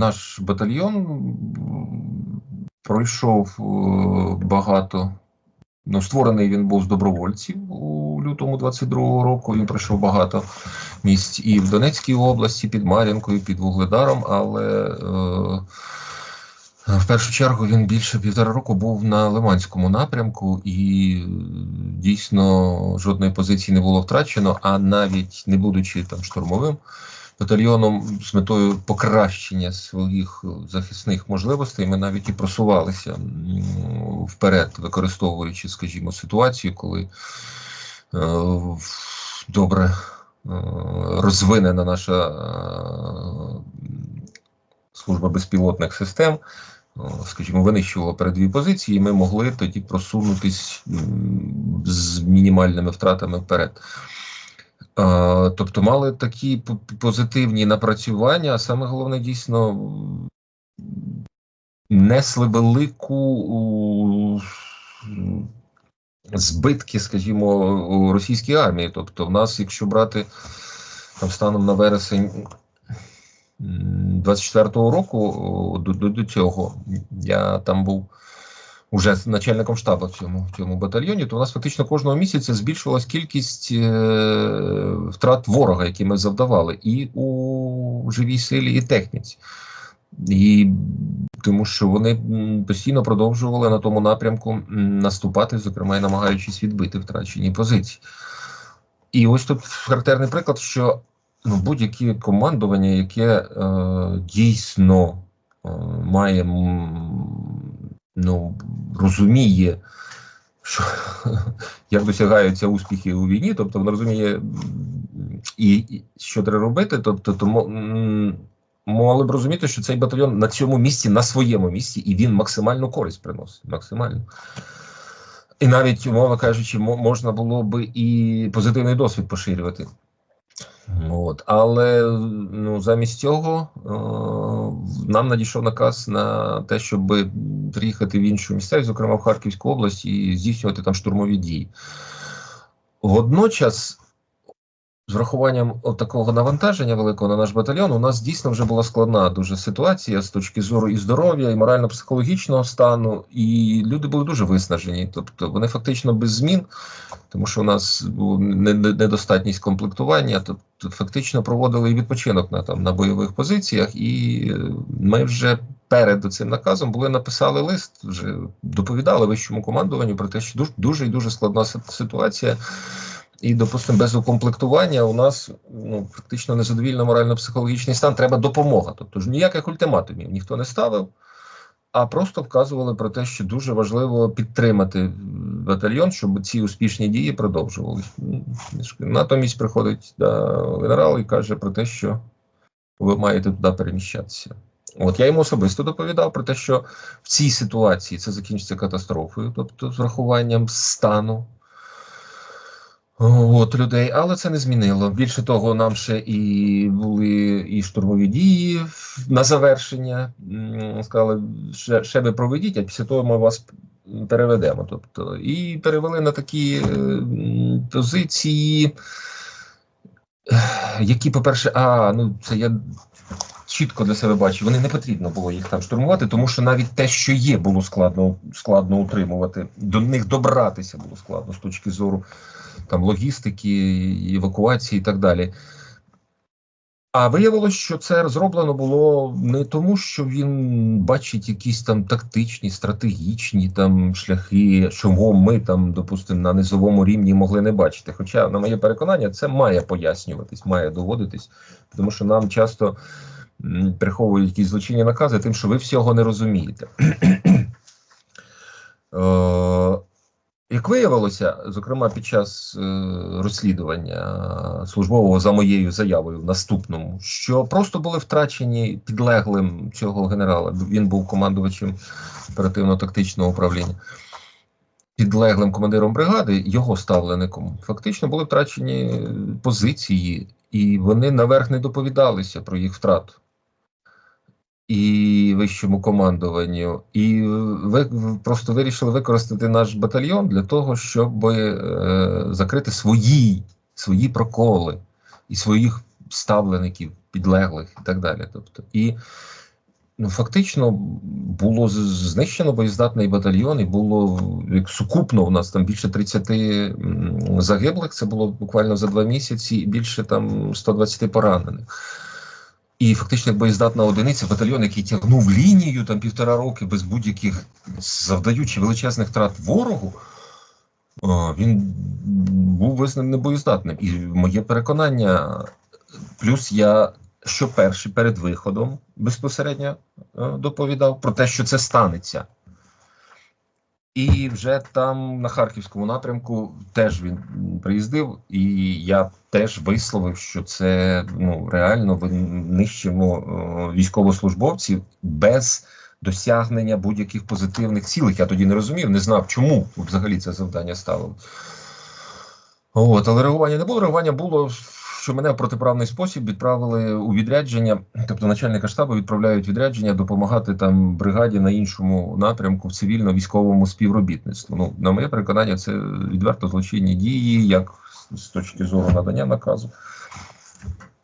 наш батальйон пройшов е, багато. Ну, створений він був з добровольців у лютому 22-го року. Він пройшов багато місць і в Донецькій області, під Мар'їнкою, під Вугледаром, але е, в першу чергу він більше півтора року був на Лиманському напрямку, і дійсно жодної позиції не було втрачено, а навіть не будучи там штурмовим батальйоном з метою покращення своїх захисних можливостей, ми навіть і просувалися вперед, використовуючи, скажімо, ситуацію, коли е, добре е, розвинена наша е, служба безпілотних систем. Скажімо, винищувала передові позиції, і ми могли тоді просунутись з мінімальними втратами вперед. Тобто мали такі позитивні напрацювання, а саме головне дійсно несли велику збитки, скажімо, у російській армії. Тобто, в нас, якщо брати там станом на вересень м, 24-го року, до, до, до цього я там був уже з начальником штабу в цьому, в цьому батальйоні, то у нас фактично кожного місяця збільшувалась кількість е, втрат ворога, які ми завдавали, і у живій силі, і техніці. І тому що вони постійно продовжували на тому напрямку наступати, зокрема і намагаючись відбити втрачені позиції. І ось тут характерний приклад, що ну, будь-яке командування, яке е, дійсно е, має ну, розуміє, що, як досягаються успіхи у війні, тобто воно розуміє, і, і що треба робити, тобто тому. Мали б розуміти, що цей батальйон на цьому місці, на своєму місці, і він максимальну користь приносить. Максимально. І навіть, умовно кажучи, можна було би і позитивний досвід поширювати. От. Але ну, замість цього е, нам надійшов наказ на те, щоб приїхати в іншу місцевість, зокрема в Харківську область, і здійснювати там штурмові дії. Водночас, з врахуванням такого навантаження великого на наш батальйон, у нас дійсно вже була складна дуже ситуація з точки зору і здоров'я, і морально-психологічного стану, і люди були дуже виснажені. Тобто вони фактично без змін, тому що у нас була не- не- недостатність комплектування, тобто фактично проводили і відпочинок на там на бойових позиціях, і е, ми вже перед цим наказом були написали лист, вже доповідали вищому командуванню про те, що дуже дуже і дуже складна ситуація. І, допустимо, без укомплектування у нас ну, фактично незадовільно морально-психологічний стан. Треба допомога. Тобто ж ніяких ультиматумів ніхто не ставив, а просто вказували про те, що дуже важливо підтримати батальйон, щоб ці успішні дії продовжувалися. Натомість приходить да, генерал і каже про те, що ви маєте туди переміщатися. От я йому особисто доповідав про те, що в цій ситуації це закінчиться катастрофою, тобто з врахуванням стану от, людей, але це не змінило. Більше того, нам ще і були і штурмові дії на завершення. Сказали, ще, ще ви проведіть, а після того ми вас переведемо. Тобто, і перевели на такі е, позиції, які, по-перше, а, ну це я чітко для себе бачу, вони не потрібно було їх там штурмувати, тому що навіть те, що є, було складно, складно утримувати. До них добратися було складно з точки зору там логістики, евакуації і так далі. А виявилось, що це зроблено було не тому, що він бачить якісь там тактичні, стратегічні там шляхи, чого ми там, допустимо, на низовому рівні могли не бачити. Хоча, на моє переконання, це має пояснюватись, має доводитись, тому що нам часто приховують якісь злочинні накази, тим, що ви всього не розумієте. Е, як виявилося, зокрема під час е, розслідування службового за моєю заявою в наступному, що просто були втрачені підлеглим цього генерала. Він був командувачем оперативно-тактичного управління. Підлеглим командиром бригади, його ставлеником, фактично були втрачені позиції, і вони наверх не доповідалися про їх втрату і вищому командуванню, і ви просто вирішили використати наш батальйон для того, щоб е, закрити свої, свої проколи і своїх ставлеників, підлеглих і так далі. Тобто, і Ну, фактично було знищено боєздатний батальйон, і було як сукупно у нас там більше 30 загиблих. Це було буквально за два місяці, і більше там 120 поранених. І фактично боєздатна одиниця, батальйон, який тягнув лінію там півтора роки без будь-яких завдаючи величезних втрат ворогу, він був визнаний небоєздатним. І моє переконання, плюс я що перший перед виходом безпосередньо е, доповідав про те, що це станеться. І вже там на харківському напрямку теж він приїздив, і я теж висловив, що це ну реально ви нищимо е, військовослужбовців без досягнення будь-яких позитивних цілей. Я тоді не розумів, не знав, чому взагалі це завдання ставили. От, але реагування не було. Реагування було, що мене в протиправний спосіб відправили у відрядження, тобто начальника штабу відправляють відрядження допомагати там бригаді на іншому напрямку в цивільно-військовому співробітництву. Ну, на моє переконання, це відверто злочинні дії, як з точки зору надання наказу,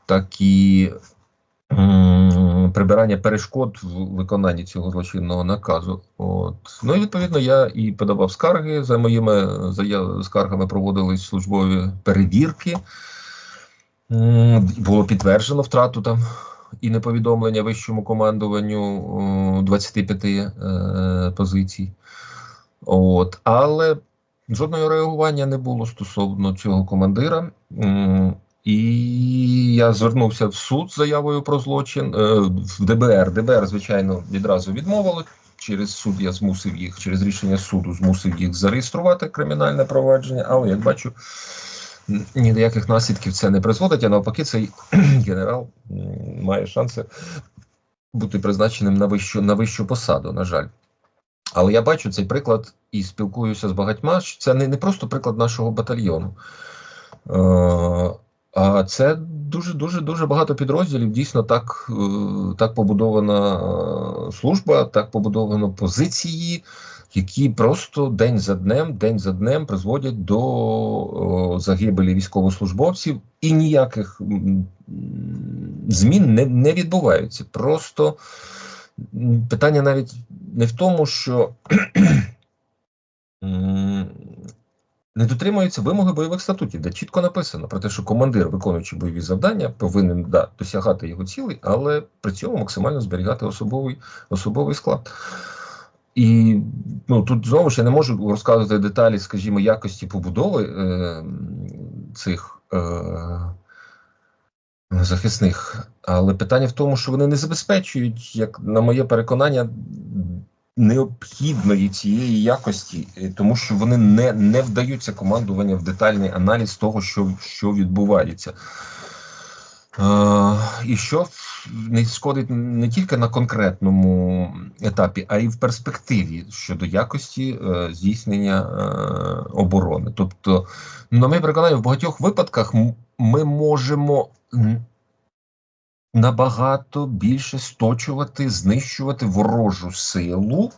так і прибирання перешкод в виконанні цього злочинного наказу. От. Ну і відповідно я і подавав скарги. За моїми заяв- скаргами проводились службові перевірки. М, Було підтверджено втрату там і неповідомлення вищому командуванню 25 е, позицій. От. Але жодного реагування не було стосовно цього командира. І я звернувся в суд з заявою про злочин е, в ДБР. ДБР, звичайно, відразу відмовили. Через суд я змусив їх, через рішення суду змусив їх зареєструвати кримінальне провадження, але як бачу, ні до яких наслідків це не призводить, а навпаки, цей генерал має шанси бути призначеним на вищу, на вищу посаду, на жаль. Але я бачу цей приклад і спілкуюся з багатьма. Це не, не просто приклад нашого батальйону. Е, а це дуже дуже дуже багато підрозділів. Дійсно, так, е, так побудована е, служба, так побудовано позиції, які просто день за днем, день за днем призводять до о, загибелі військовослужбовців, і ніяких змін не, не відбуваються. Просто питання навіть не в тому, що не дотримуються вимоги бойових статутів, де чітко написано про те, що командир, виконуючи бойові завдання, повинен да, досягати його цілей, але при цьому максимально зберігати особовий, особовий склад. І ну, тут знову ж я не можу розказувати деталі, скажімо, якості побудови е, цих е, захисних. Але питання в тому, що вони не забезпечують, як на моє переконання, необхідної цієї якості, е, тому що вони не, не вдаються командування в детальний аналіз того, що, що відбувається. Е, і що не шкодить не тільки на конкретному етапі, а й в перспективі щодо якості е, здійснення е, оборони. Тобто, на моє переконання, в багатьох випадках ми можемо набагато більше сточувати, знищувати ворожу силу,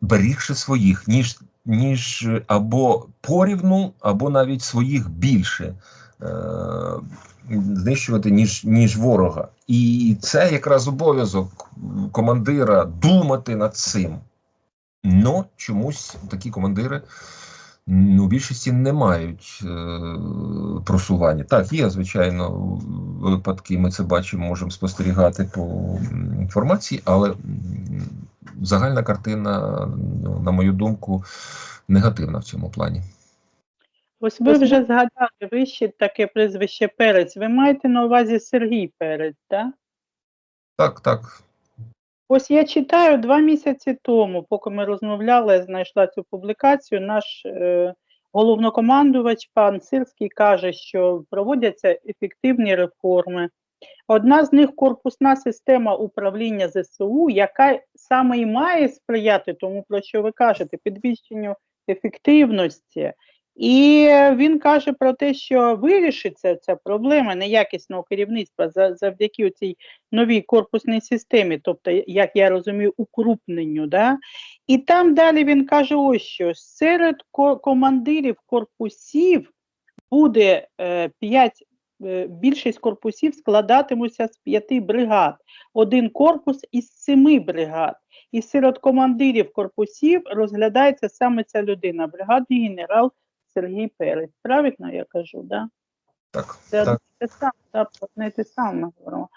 берігши своїх, ніж, ніж або порівну, або навіть своїх більше. Е, знищувати, ніж, ніж ворога. І це якраз обов'язок командира думати над цим. Но чомусь такі командири ну, більшості не мають е, просування. Так, є, звичайно, випадки, ми це бачимо, можемо спостерігати по інформації, але загальна картина, ну, на мою думку, негативна в цьому плані. Ось ви вже згадали вище таке прізвище Перець. Ви маєте на увазі Сергій Перець, так? Так, так. Ось я читаю два місяці тому, поки ми розмовляли, я знайшла цю публікацію. Наш е, головнокомандувач пан Сирський каже, що проводяться ефективні реформи. Одна з них корпусна система управління ЗСУ, яка саме і має сприяти тому, про що ви кажете, підвищенню ефективності. І він каже про те, що вирішиться ця проблема неякісного керівництва за- завдяки цій новій корпусній системі, тобто, як я розумію, укрупненню. Да? І там далі він каже: ось що серед командирів корпусів буде е, 5 е, більшість корпусів складатимуться з п'яти бригад, один корпус із семи бригад. І серед командирів корпусів розглядається саме ця людина, бригадний генерал Сергій Перець. Правильно я кажу, да? Так, Це так. те саме, да, одне те саме говоримо.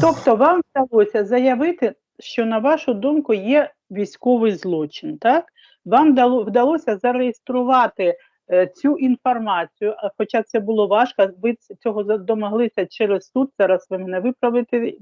Тобто вам вдалося заявити, що на вашу думку є військовий злочин, так? Вам вдалося зареєструвати е, цю інформацію, хоча це було важко, ви цього домоглися через суд. Зараз ви мене виправите,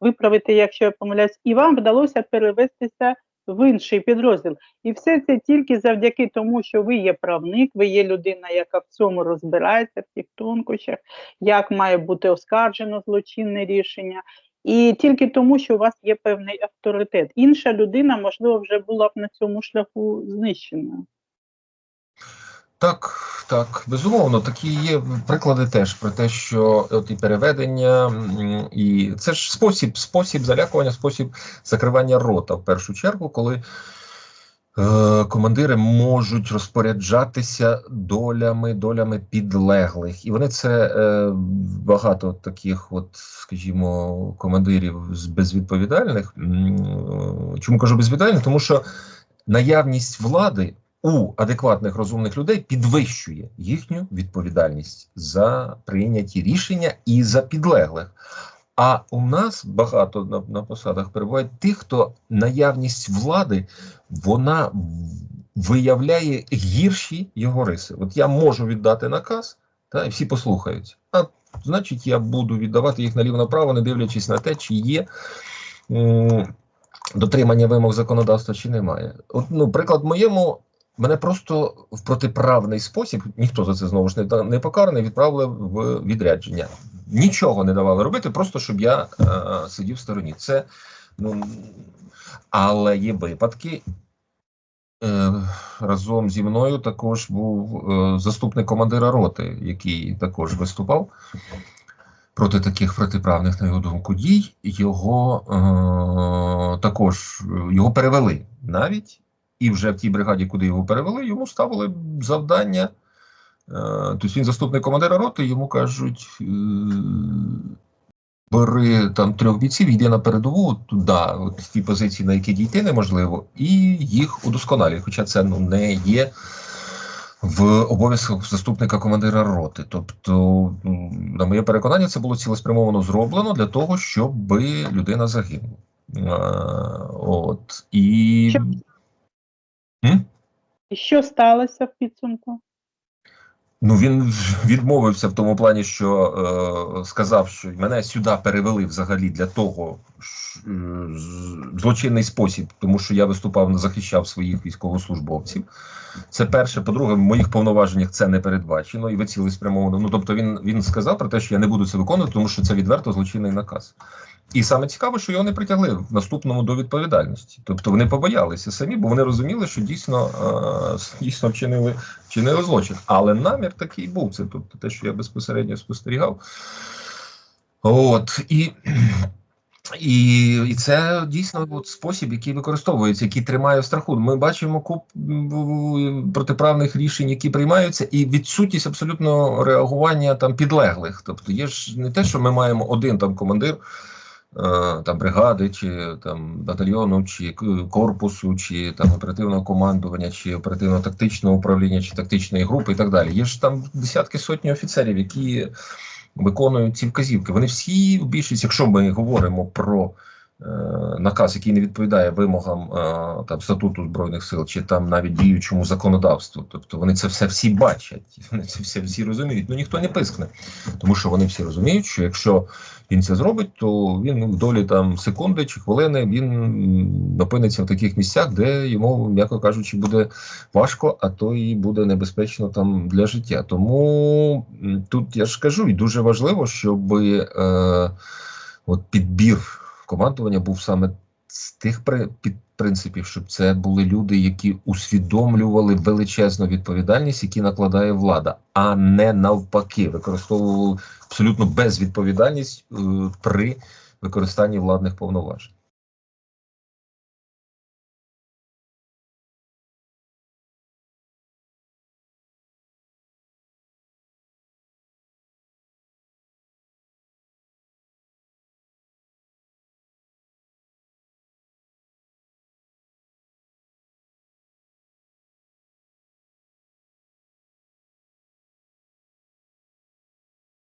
виправите, якщо я помиляюсь, і вам вдалося перевестися в інший підрозділ. І все це тільки завдяки тому, що ви є правник, ви є людина, яка в цьому розбирається, в тих тонкощах, як має бути оскаржено злочинне рішення. І тільки тому, що у вас є певний авторитет. Інша людина, можливо, вже була б на цьому шляху знищена. Так, так, безумовно, такі є приклади теж про те, що от і переведення, і це ж спосіб, спосіб залякування, спосіб закривання рота в першу чергу, коли е, командири можуть розпоряджатися долями, долями підлеглих. І вони це е, багато таких, от, скажімо, командирів з безвідповідальних. Чому кажу безвідповідальних? Тому що наявність влади у адекватних розумних людей підвищує їхню відповідальність за прийняті рішення і за підлеглих. А у нас багато на, на посадах перебувають тих, хто наявність влади вона виявляє гірші його риси. От я можу віддати наказ, та, і всі послухають. А значить, я буду віддавати їх наліво направо, не дивлячись на те, чи є. Дотримання вимог законодавства чи немає. От, ну, приклад моєму, мене просто в протиправний спосіб, ніхто за це знову ж не, не покараний, відправили в відрядження. Нічого не давали робити, просто щоб я е, сидів в стороні. Це, ну, але є випадки. Е, разом зі мною також був е, заступник командира роти, який також виступав проти таких протиправних, на його думку, дій. Його е, також його перевели навіть, і вже в тій бригаді, куди його перевели, йому ставили завдання. Е, тобто він заступник командира роти, йому кажуть. Е, Бери там трьох бійців, йди на передову туди, от в ті позиції, на які дійти неможливо, і їх удосконалює. Хоча це ну не є в обов'язках заступника командира роти. Тобто, ну, на моє переконання, це було цілеспрямовано зроблено для того, щоб людина загинула. От і Що? М? І що сталося в підсумку? Ну він відмовився в тому плані, що е, сказав, що мене сюди перевели взагалі для того ш- е, злочинний спосіб, тому що я виступав, захищав своїх військовослужбовців. Це перше. По-друге, в моїх повноваженнях це не передбачено, і ви цілеспрямовано. Ну тобто він, він сказав про те, що я не буду це виконувати, тому що це відверто злочинний наказ. І саме цікаво, що його не притягли в наступному до відповідальності. Тобто вони побоялися самі, бо вони розуміли, що дійсно, е, дійсно вчинили вчинили злочин. Але намір такий був. Це тобто те, що я безпосередньо спостерігав. От і. І, і це дійсно от спосіб, який використовується, який тримає в страху. Ми бачимо куп протиправних рішень, які приймаються, і відсутність абсолютно реагування там підлеглих. Тобто є ж не те, що ми маємо один там командир там бригади, чи там батальйону, чи корпусу, чи там оперативного командування, чи оперативно-тактичного управління, чи тактичної групи, і так далі. Є ж там десятки сотні офіцерів, які виконують ці вказівки. Вони всі в більшість, якщо ми говоримо про е, наказ, який не відповідає вимогам е, там статуту збройних сил, чи там навіть діючому законодавству, тобто вони це все всі бачать, вони це все всі розуміють. Ну ніхто не пискне, тому що вони всі розуміють, що якщо він це зробить, то він в долі там секунди чи хвилини він опиниться в таких місцях, де йому, м'яко кажучи, буде важко, а то і буде небезпечно там для життя. Тому тут я ж кажу, і дуже важливо, щоб е, от підбір командування був саме з тих під принципів, щоб це були люди, які усвідомлювали величезну відповідальність, які накладає влада, а не навпаки, використовували абсолютно безвідповідальність е, при використанні владних повноважень.